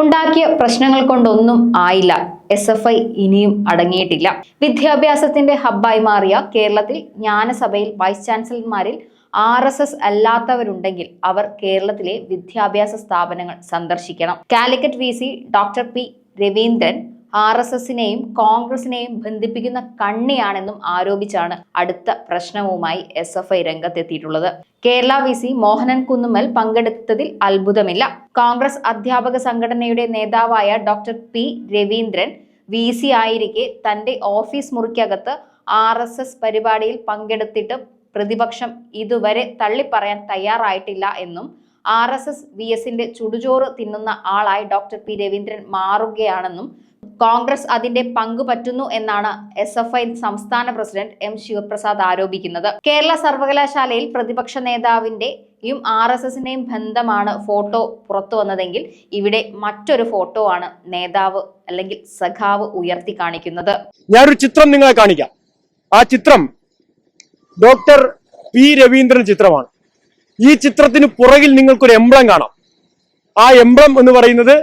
ഉണ്ടാക്കിയ പ്രശ്നങ്ങൾ കൊണ്ടൊന്നും ആയില്ല. എസ് എഫ് ഐ ഇനിയും അടങ്ങിയിട്ടില്ല. വിദ്യാഭ്യാസത്തിന്റെ ഹബ്ബായി മാറിയ കേരളത്തിൽ ജ്ഞാനസഭയിൽ വൈസ് ചാൻസലർമാരിൽ ആർ എസ് എസ് അല്ലാത്തവരുണ്ടെങ്കിൽ അവർ കേരളത്തിലെ വിദ്യാഭ്യാസ സ്ഥാപനങ്ങൾ സന്ദർശിക്കണം. Calicut V doctor P Raveendran R S എസിനെയും കോൺഗ്രസിനെയും ബന്ധിപ്പിക്കുന്ന കണ്ണിയാണെന്നും ആരോപിച്ചാണ് അടുത്ത പ്രശ്നവുമായി എസ് എഫ് ഐ രംഗത്തെത്തിയിട്ടുള്ളത്. കേരള വി സി മോഹനൻ കുന്നുമ്മൽ പങ്കെടുത്തതിൽ അത്ഭുതമില്ല. കോൺഗ്രസ് അധ്യാപക സംഘടനയുടെ നേതാവായ doctor P Raveendran V C ആയിരിക്കെ തന്റെ ഓഫീസ് മുറിക്കകത്ത് ആർ എസ് എസ് പരിപാടിയിൽ പങ്കെടുത്തിട്ട് പ്രതിപക്ഷം ഇതുവരെ തള്ളിപ്പറയാൻ തയ്യാറായിട്ടില്ല എന്നും ആർ എസ് എസ് വി എസിന്റെ ചുടുചോറ് തിന്നുന്ന ആളായി ഡോക്ടർ പി രവീന്ദ്രൻ മാറുകയാണെന്നും കോൺഗ്രസ് അതിന്റെ പങ്ക് പറ്റുന്നു എന്നാണ് എസ് എഫ് ഐ സംസ്ഥാന പ്രസിഡന്റ് എം ശിവപ്രസാദ് ആരോപിക്കുന്നത്. കേരള സർവകലാശാലയിൽ പ്രതിപക്ഷ നേതാവിന്റെ യും ആർ എസ് എസിന്റെയും ബന്ധമാണ് ഫോട്ടോ പുറത്തു വന്നതെങ്കിൽ ഇവിടെ മറ്റൊരു ഫോട്ടോ ആണ് നേതാവ് അല്ലെങ്കിൽ സഖാവ് ഉയർത്തി കാണിക്കുന്നത്. ഞാനൊരു ചിത്രം നിങ്ങളെ കാണിക്കാം. ആ ചിത്രം ഡോക്ടർ പി രവീന്ദ്രൻ ചിത്രമാണ്. ഈ ചിത്രത്തിന് പുറകിൽ നിങ്ങൾക്കൊരു എംബ്ലം കാണാം. ആ എംബ്ലം എന്ന് പറയുന്നത്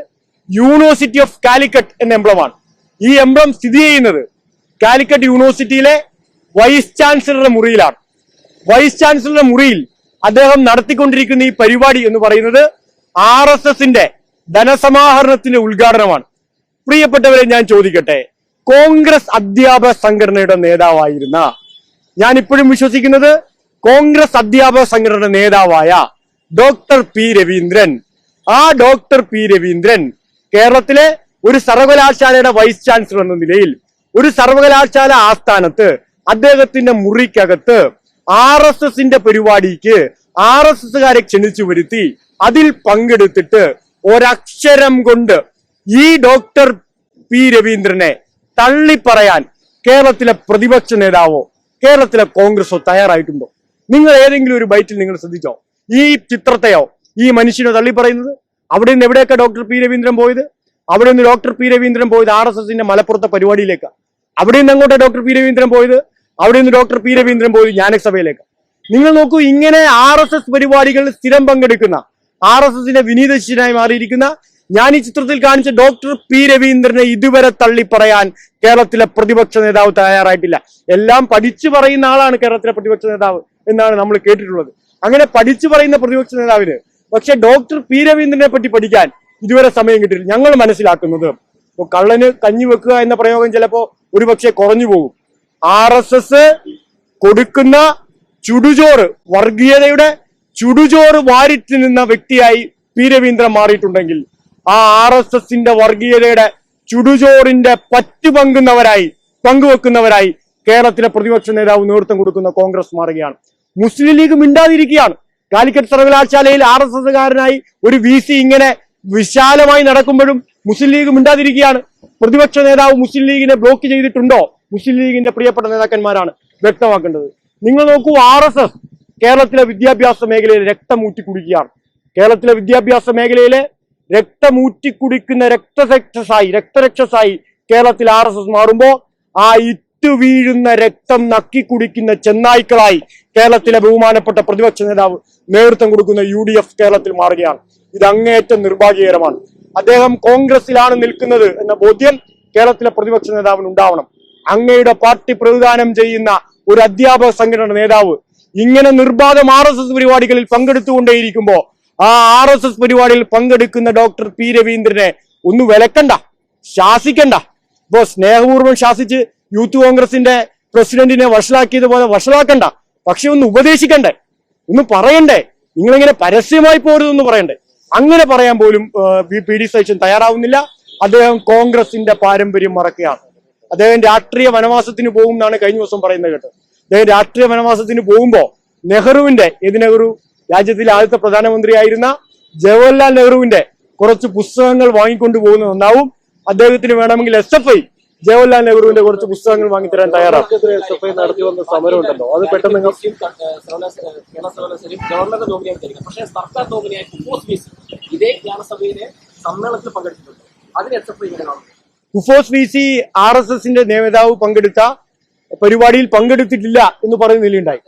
യൂണിവേഴ്സിറ്റി ഓഫ് കാലിക്കറ്റ് എന്ന എംബ്ലമാണ് ഈ എംബ്ലം സ്ഥിതി ചെയ്യുന്നത് കാലിക്കറ്റ് യൂണിവേഴ്സിറ്റിയിലെ വൈസ് ചാൻസലറുടെ മുറിയിലാണ്. വൈസ് ചാൻസലറുടെ മുറിയിൽ അദ്ദേഹം നടത്തിക്കൊണ്ടിരിക്കുന്ന ഈ പരിപാടി എന്ന് പറയുന്നത് ആർ എസ് എസിന്റെ ധനസമാഹരണത്തിന്റെ ഉദ്ഘാടനമാണ്. പ്രിയപ്പെട്ടവരെ ഞാൻ ചോദിക്കട്ടെ കോൺഗ്രസ് അധ്യാപക സംഘടനയുടെ നേതാവായിരുന്ന ഞാൻ ഇപ്പോഴും വിശ്വസിക്കുന്നത് കോൺഗ്രസ് അധ്യാപക സംഘടന നേതാവായ ഡോക്ടർ പി രവീന്ദ്രൻ. ആ ഡോക്ടർ പി രവീന്ദ്രൻ കേരളത്തിലെ ഒരു സർവകലാശാലയുടെ വൈസ് ചാൻസലർ എന്ന നിലയിൽ ഒരു സർവകലാശാല ആസ്ഥാനത്ത് അദ്ദേഹത്തിന്റെ മുറിക്കകത്ത് ആർ എസ് എസിന്റെ പരിപാടിക്ക് ആർ എസ് എസുകാരെ ക്ഷണിച്ചു വരുത്തി അതിൽ പങ്കെടുത്തിട്ട് ഒരക്ഷരം കൊണ്ട് ഈ ഡോക്ടർ പി രവീന്ദ്രനെ തള്ളിപ്പറയാൻ കേരളത്തിലെ പ്രതിപക്ഷ നേതാവോ കേരളത്തിലെ കോൺഗ്രസോ തയ്യാറായിട്ടുണ്ടോ? നിങ്ങൾ ഏതെങ്കിലും ഒരു ബൈറ്റിൽ നിങ്ങൾ ശ്രദ്ധിച്ചോ? ഈ ചിത്രത്തെയോ ഈ മനുഷ്യനോ തള്ളിപ്പറയുന്നത്? അവിടെ നിന്ന് എവിടെയൊക്കെ ഡോക്ടർ പി രവീന്ദ്രൻ പോയത്? അവിടെ നിന്ന് ഡോക്ടർ പി രവീന്ദ്രൻ പോയത് ആർ എസ് എസിന്റെ മലപ്പുറത്തെ പരിപാടിയിലേക്ക്. അവിടെ നിന്ന് അങ്ങോട്ട് ഡോക്ടർ പി രവീന്ദ്രൻ പോയത്? അവിടെ നിന്ന് ഡോക്ടർ പി രവീന്ദ്രൻ പോയത് ജ്ഞാനസഭയിലേക്ക്. നിങ്ങൾ നോക്കൂ ഇങ്ങനെ ആർ എസ് എസ് പരിപാടികളിൽ സ്ഥിരം പങ്കെടുക്കുന്ന ആർ എസ് എസിന്റെ വിനീതശിനായി മാറിയിരിക്കുന്ന ഞാൻ ഈ ചിത്രത്തിൽ കാണിച്ച ഡോക്ടർ പി രവീന്ദ്രനെ ഇതുവരെ തള്ളി പറയാൻ കേരളത്തിലെ പ്രതിപക്ഷ നേതാവ് തയ്യാറായിട്ടില്ല. എല്ലാം പഠിച്ചു പറയുന്ന ആളാണ് കേരളത്തിലെ പ്രതിപക്ഷ നേതാവ് എന്നാണ് നമ്മൾ കേട്ടിട്ടുള്ളത്. അങ്ങനെ പഠിച്ചു പറയുന്ന പ്രതിപക്ഷ നേതാവിന് പക്ഷെ ഡോക്ടർ പി രവീന്ദ്രനെ പറ്റി പഠിക്കാൻ ഇതുവരെ സമയം കിട്ടിയില്ല ഞങ്ങൾ മനസ്സിലാക്കുന്നത് ഇപ്പൊ കള്ളന് കഞ്ഞി വെക്കുക എന്ന പ്രയോഗം ചിലപ്പോൾ ഒരുപക്ഷെ കുറഞ്ഞു പോകും. ആർ എസ് എസ് കൊടുക്കുന്ന ചുടുചോറ് വർഗീയതയുടെ ചുടുചോറ് വാരിറ്റ് നിന്ന വ്യക്തിയായി പി രവീന്ദ്രൻ മാറിയിട്ടുണ്ടെങ്കിൽ ആ ആർ എസ് എസിന്റെ വർഗീയതയുടെ ചുടുചോറിന്റെ പറ്റു പങ്കുന്നവരായി പങ്കുവെക്കുന്നവരായി കേരളത്തിലെ പ്രതിപക്ഷ നേതാവ് നേതൃത്വം കൊടുക്കുന്ന കോൺഗ്രസ് മാറുകയാണ്. മുസ്ലിം ലീഗ് മിണ്ടാതിരിക്കുകയാണ്. കാലിക്കറ്റ് സർവകലാശാലയിൽ ആർ എസ് എസ്കാരനായി ഒരു വി സി ഇങ്ങനെ വിശാലമായി നടക്കുമ്പോഴും മുസ്ലിം ലീഗ് മിണ്ടാതിരിക്കുകയാണ്. പ്രതിപക്ഷ നേതാവ് മുസ്ലിം ലീഗിനെ ബ്ലോക്ക് ചെയ്തിട്ടുണ്ടോ? മുസ്ലിം ലീഗിന്റെ പ്രിയപ്പെട്ട നേതാക്കന്മാരാണ് വ്യക്തമാക്കേണ്ടത്. നിങ്ങൾ നോക്കൂ ആർ എസ് എസ് കേരളത്തിലെ വിദ്യാഭ്യാസ മേഖലയിൽ രക്തമൂറ്റി കുടിക്കുകയാണ്. കേരളത്തിലെ വിദ്യാഭ്യാസ മേഖലയിലെ രക്തമൂറ്റി കുടിക്കുന്ന രക്തരക്ഷസായി രക്തരക്ഷസായി കേരളത്തിൽ ആർ എസ് എസ് മാറുമ്പോ ആ വീഴുന്ന രക്തം നക്കി കുടിക്കുന്ന ചെന്നായ്ക്കളായി കേരളത്തിലെ ബഹുമാനപ്പെട്ട പ്രതിപക്ഷ നേതാവ് നേതൃത്വം കൊടുക്കുന്ന യു ഡി എഫ് കേരളത്തിൽ മാറുകയാണ്. ഇത് അങ്ങേയറ്റം നിർഭാഗ്യകരമാണ്. അദ്ദേഹം കോൺഗ്രസിലാണ് നിൽക്കുന്നത് എന്ന ബോധ്യം കേരളത്തിലെ പ്രതിപക്ഷ നേതാവിന് ഉണ്ടാവണം. അങ്ങയുടെ പാർട്ടി പ്രതിദാനം ചെയ്യുന്ന ഒരു അധ്യാപക സംഘടന നേതാവ് ഇങ്ങനെ നിർബാധം ആർ എസ് എസ് പരിപാടികളിൽ പങ്കെടുത്തുകൊണ്ടേയിരിക്കുമ്പോ ആ ആർ എസ് എസ് പരിപാടിയിൽ പങ്കെടുക്കുന്ന ഡോക്ടർ പി രവീന്ദ്രനെ ഒന്ന് വിലക്കണ്ട ശാസിക്കണ്ട. ഇപ്പോ സ്നേഹപൂർവം ശാസിച്ച് യൂത്ത് കോൺഗ്രസിന്റെ പ്രസിഡന്റിനെ വഷളാക്കിയതുപോലെ വഷളാക്കണ്ട. പക്ഷെ ഒന്ന് ഉപദേശിക്കണ്ടേ? ഒന്ന് പറയണ്ടേ? നിങ്ങളിങ്ങനെ പരസ്യമായി പോരുതെന്ന് പറയണ്ടേ? അങ്ങനെ പറയാൻ പോലും പി ഡി സൈഷൻ തയ്യാറാവുന്നില്ല. അദ്ദേഹം കോൺഗ്രസിന്റെ പാരമ്പര്യം മറക്കുകയാണ്. അദ്ദേഹം രാഷ്ട്രീയ വനവാസത്തിന് പോകും എന്നാണ് കഴിഞ്ഞ ദിവസം പറയുന്നത് കേട്ടത്. അദ്ദേഹം രാഷ്ട്രീയ വനവാസത്തിന് പോകുമ്പോ നെഹ്റുവിന്റെ ഏത് നെഹ്റു? രാജ്യത്തിലെ ആദ്യത്തെ പ്രധാനമന്ത്രിയായിരുന്ന ജവഹർലാൽ നെഹ്റുവിന്റെ കുറച്ച് പുസ്തകങ്ങൾ വാങ്ങിക്കൊണ്ടു പോകുന്നത് അദ്ദേഹത്തിന് വേണമെങ്കിൽ എസ് എഫ് ഐ ജവഹർലാൽ നെഹ്റുവിന്റെ കുറച്ച് പുസ്തകങ്ങൾ വാങ്ങിത്തരാൻ തയ്യാറാണ്. എസ് എഫ് ഐ നടത്തി വന്ന സമരം ഉണ്ടല്ലോ അത് പെട്ടെന്ന് ഗവർണറുടെ നോമിനിയായി പക്ഷേ സർക്കാർ നോമിനിയായി ഇതേ ജ്ഞാനസഭയിലെ സമ്മേളനത്തിൽ പങ്കെടുത്തിട്ടുണ്ട്. അതിന് S F I KUFOS V C R S എസിന്റെ നേതാവ് പങ്കെടുത്ത പരിപാടിയിൽ പങ്കെടുത്തിട്ടില്ല എന്ന് പറയുന്ന നിലയുണ്ടായി.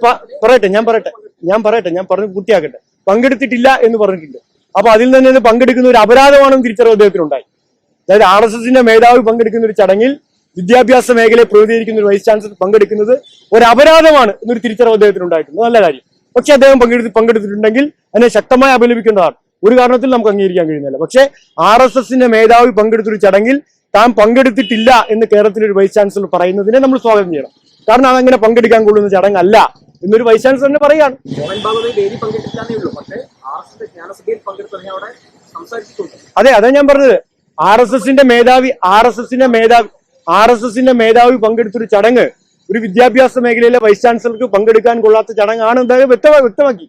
ഉണ്ടായി പറയട്ടെ ഞാൻ പറയട്ടെ ഞാൻ പറയട്ടെ ഞാൻ പറഞ്ഞ് പൂർത്തിയാക്കട്ടെ. പങ്കെടുത്തിട്ടില്ല എന്ന് പറഞ്ഞിട്ടുണ്ട്. അപ്പൊ അതിൽ തന്നെ പങ്കെടുക്കുന്ന ഒരു അപരാധമാണെന്ന് തിരിച്ചറിവ് അദ്ദേഹത്തിനുണ്ടായി. അതായത് ആർ എസ് എസിന്റെ മേധാവി പങ്കെടുക്കുന്ന ഒരു ചടങ്ങിൽ വിദ്യാഭ്യാസ മേഖലയെ പ്രതിനിധീകരിക്കുന്ന ഒരു വൈസ് ചാൻസലർ പങ്കെടുക്കുന്നത് ഒരു അപരാധമാണ് എന്നൊരു തിരിച്ചറിവ് അദ്ദേഹത്തിന് ഉണ്ടായിട്ടുണ്ട്. നല്ല കാര്യം. പക്ഷെ അദ്ദേഹം പങ്കെടുത്ത് പങ്കെടുത്തിട്ടുണ്ടെങ്കിൽ അതിനെ ശക്തമായി അപലപിക്കേണ്ടതാണ് ഒരു കാരണത്തിൽ നമുക്ക് അംഗീകരിക്കാൻ കഴിയുന്നില്ല. പക്ഷേ ആർ എസ് എസിന്റെ മേധാവി പങ്കെടുത്തൊരു ചടങ്ങിൽ താൻ പങ്കെടുത്തിട്ടില്ല എന്ന് കേരളത്തിലെ ഒരു വൈസ് ചാൻസലർ പറയുന്നതിനെ നമ്മൾ സ്വാഗതം ചെയ്യണം. കാരണം അതങ്ങനെ പങ്കെടുക്കാൻ കൊള്ളുന്ന ചടങ്ങല്ല എന്നൊരു വൈസ് ചാൻസലർ തന്നെ പറയാണ് അതെ അതാ ഞാൻ പറഞ്ഞത്. ആർ എസ് എസിന്റെ മേധാവി ആർ എസ് എസിന്റെ മേധാവി ആർ എസ് എസിന്റെ മേധാവി പങ്കെടുത്തൊരു ചടങ്ങ് ഒരു വിദ്യാഭ്യാസ മേഖലയിലെ വൈസ് ചാൻസലർക്ക് പങ്കെടുക്കാൻ കൊള്ളാത്ത ചടങ്ങാണ് എന്തായാലും വ്യക്തമായി വ്യക്തമാക്കി.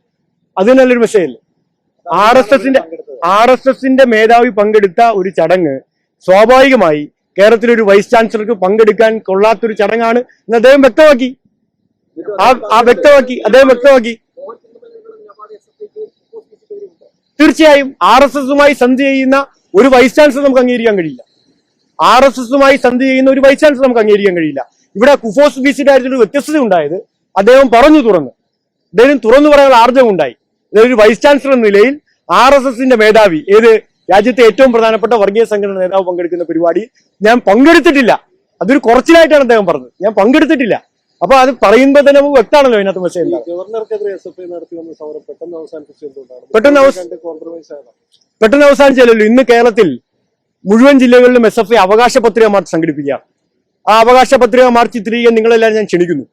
അത് നല്ലൊരു വിഷയമല്ലേ? ആർ എസ് എസിന്റെ ആർ എസ് എസിന്റെ മേധാവി പങ്കെടുത്ത ഒരു ചടങ്ങ് സ്വാഭാവികമായി കേരളത്തിലെ ഒരു വൈസ് ചാൻസലർക്ക് പങ്കെടുക്കാൻ കൊള്ളാത്തൊരു ചടങ്ങാണ് എന്ന് അദ്ദേഹം വ്യക്തമാക്കി. ആ വ്യക്തമാക്കി അദ്ദേഹം വ്യക്തമാക്കി. തീർച്ചയായും ആർ എസ് എസുമായി സന്ധി ചെയ്യുന്ന ഒരു വൈസ് ചാൻസലർ നമുക്ക് അംഗീകരിക്കാൻ കഴിയില്ല. ആർ എസ് എസുമായി സന്ധി ചെയ്യുന്ന ഒരു വൈസ് ചാൻസലർ നമുക്ക് അംഗീകരിക്കാൻ കഴിയില്ല. ഇവിടെ കുഫോസ് ബിസിയുടെ കാര്യത്തിൽ ഒരു വ്യത്യസ്തത ഉണ്ടായത് അദ്ദേഹം പറഞ്ഞു തുറന്നു. അദ്ദേഹം തുറന്നു പറയാൻ ആർജവം ഉണ്ടായി. ഒരു വൈസ് ചാൻസലർ എന്ന നിലയിൽ ആർ എസ് എസിന്റെ മേധാവി ഏത് രാജ്യത്തെ ഏറ്റവും പ്രധാനപ്പെട്ട വർഗീയ സംഘടന നേതാവ് പങ്കെടുക്കുന്ന പരിപാടി ഞാൻ പങ്കെടുത്തിട്ടില്ല. അതൊരു കുറച്ചിലായിട്ടാണ് അദ്ദേഹം പറഞ്ഞത്. ഞാൻ പങ്കെടുത്തിട്ടില്ല. അപ്പൊ അത് പറയുമ്പോൾ തന്നെ നമുക്ക് വ്യക്തമാണല്ലോ അതിനകത്ത് മെസ്സേജ് ഗവർണർക്കെതിരെ എസ് എഫ് ഐ നടത്തി വന്ന സമരം പെട്ടെന്ന് അവസാനിപ്പിച്ചു പെട്ടെന്ന് കോംപ്രമൈസ് ആയതാണ്. പെട്ടെന്ന് അവസാനിച്ചല്ലോ ഇന്ന് കേരളത്തിൽ മുഴുവൻ ജില്ലകളിലും എസ് എഫ് ഐ അവകാശ പത്രിക മാർച്ച് സംഘടിപ്പിക്കുക ആ അവകാശ പത്രിക മാർച്ച് തിരികെ നിങ്ങളെല്ലാം ഞാൻ ക്ഷണിക്കുന്നു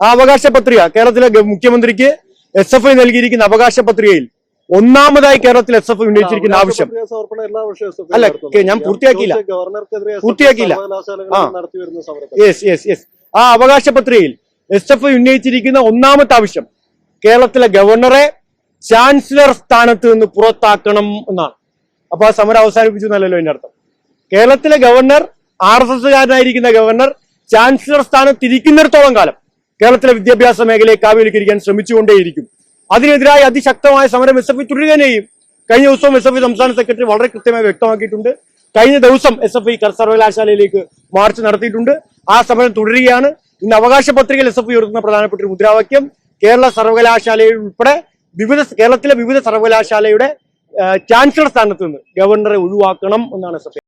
ആ അവകാശ പത്രിക കേരളത്തിലെ മുഖ്യമന്ത്രിക്ക് എസ് എഫ് ഐ നൽകിയിരിക്കുന്ന അവകാശ പത്രികയിൽ ഒന്നാമതായി കേരളത്തിൽ എസ് എഫ് ഐ ഉന്നയിച്ചിരിക്കുന്ന ആവശ്യം അല്ല. ഞാൻ പൂർത്തിയാക്കിയില്ല. പൂർത്തിയാക്കിയില്ല. യെസ് യെസ് യെസ് ആ അവകാശ പത്രികയിൽ എസ് എഫ് ഐ ഉന്നയിച്ചിരിക്കുന്ന ഒന്നാമത്തെ ആവശ്യം കേരളത്തിലെ ഗവർണറെ ചാൻസലർ സ്ഥാനത്ത് നിന്ന് പുറത്താക്കണം എന്നാണ്. അപ്പൊ ആ സമരം അവസാനിപ്പിച്ചു എന്നല്ലല്ലോ അതിന്റെ അർത്ഥം. കേരളത്തിലെ ഗവർണർ ആർ എസ് എസ്സുകാരനായിരിക്കുന്ന ഗവർണർ ചാൻസലർ സ്ഥാനത്ത് ഇരിക്കുന്നിടത്തോളം കാലം കേരളത്തിലെ വിദ്യാഭ്യാസ മേഖലയെ കാവ്യവൽക്കരിക്കാൻ ശ്രമിച്ചുകൊണ്ടേയിരിക്കും. അതിനെതിരായി അതിശക്തമായ സമരം എസ് എഫ് ഐ തുടരുക തന്നെ ചെയ്യും കഴിഞ്ഞ ദിവസവും എസ് എഫ് ഐ സംസ്ഥാന സെക്രട്ടറി വളരെ കൃത്യമായി വ്യക്തമാക്കിയിട്ടുണ്ട്. കഴിഞ്ഞ ദിവസം എസ് എഫ് ഐ സർവകലാശാലയിലേക്ക് മാർച്ച് നടത്തിയിട്ടുണ്ട്. ആ സമരം തുടരുകയാണ്. ഇന്ന് അവകാശ പത്രികയിൽ എസ് എഫ് ഉയർത്തുന്ന പ്രധാനപ്പെട്ട ഒരു മുദ്രാവാക്യം കേരള സർവകലാശാലയിൽ ഉൾപ്പെടെ വിവിധ കേരളത്തിലെ വിവിധ സർവകലാശാലയുടെ ചാൻസലർ സ്ഥാനത്ത് നിന്ന് ഗവർണറെ ഒഴിവാക്കണം എന്നാണ് ഐ